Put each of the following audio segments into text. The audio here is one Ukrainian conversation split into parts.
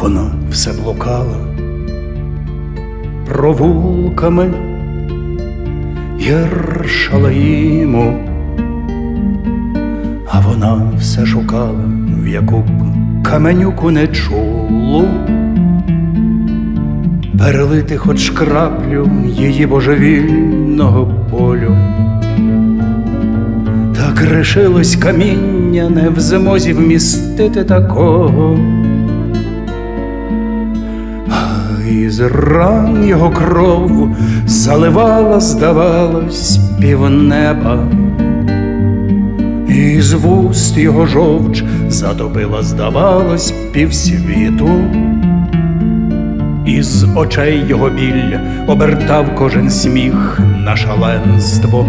вона все блукала провулками Єршалаїму, а вона все шукала, в яку б каменюку не чулу, перелити хоч краплю її божевільного болю. Так решилось каміння не в змозі вмістити такого. А із ран його кров заливала, здавалось, півнеба, і з вуст його жовч затопила, здавалось, півсвіту, із очей його біль обертав кожен сміх на шаленство.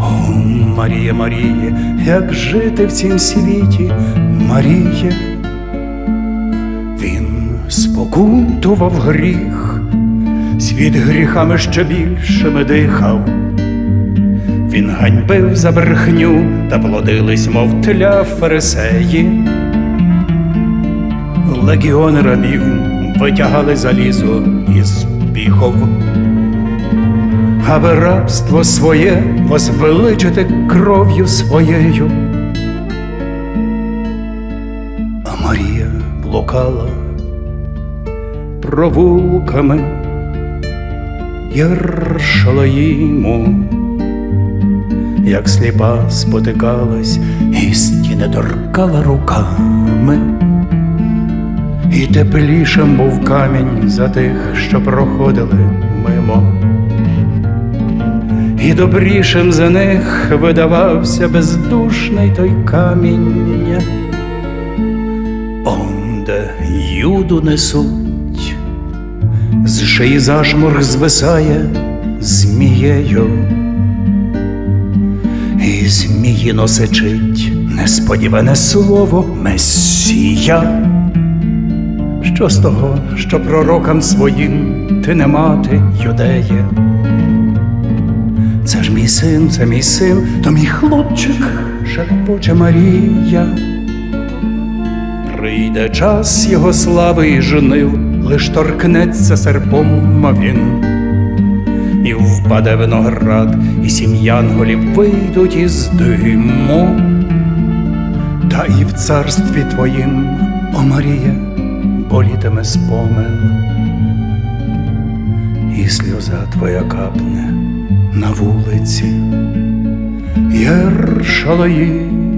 О, Марія, Марія, як жити в цім світі, Марія, спокутував гріх, світ гріхами ще більшими дихав. Він ганьбив за брехню та плодились, мов тля фарисеї. Легіони рабів витягали залізо із піхов аби рабство своє возвеличити кров'ю своєю. А Марія блукала провулками Єршалаїму, як сліпа спотикалась і стіни торкала руками, і теплішим був камінь за тих, що проходили мимо. І добрішим за них видавався бездушний той камінь. Онде юду несуть, з шиї зашморг звисає змією, і змії носичить несподіване слово Месія. Що з того, що пророкам своїм ти не мати юдеє? Це ж мій син, це мій син, то мій хлопчик, шепоче Марія. Прийде час його слави і жнив, лиш торкнеться серпом він, і впаде виноград, і сім янголів вийдуть із диму, та і в царстві твоїм, о Марія, болітиме спомин, і сльоза твоя капне на вулиці. Єршалаїмо.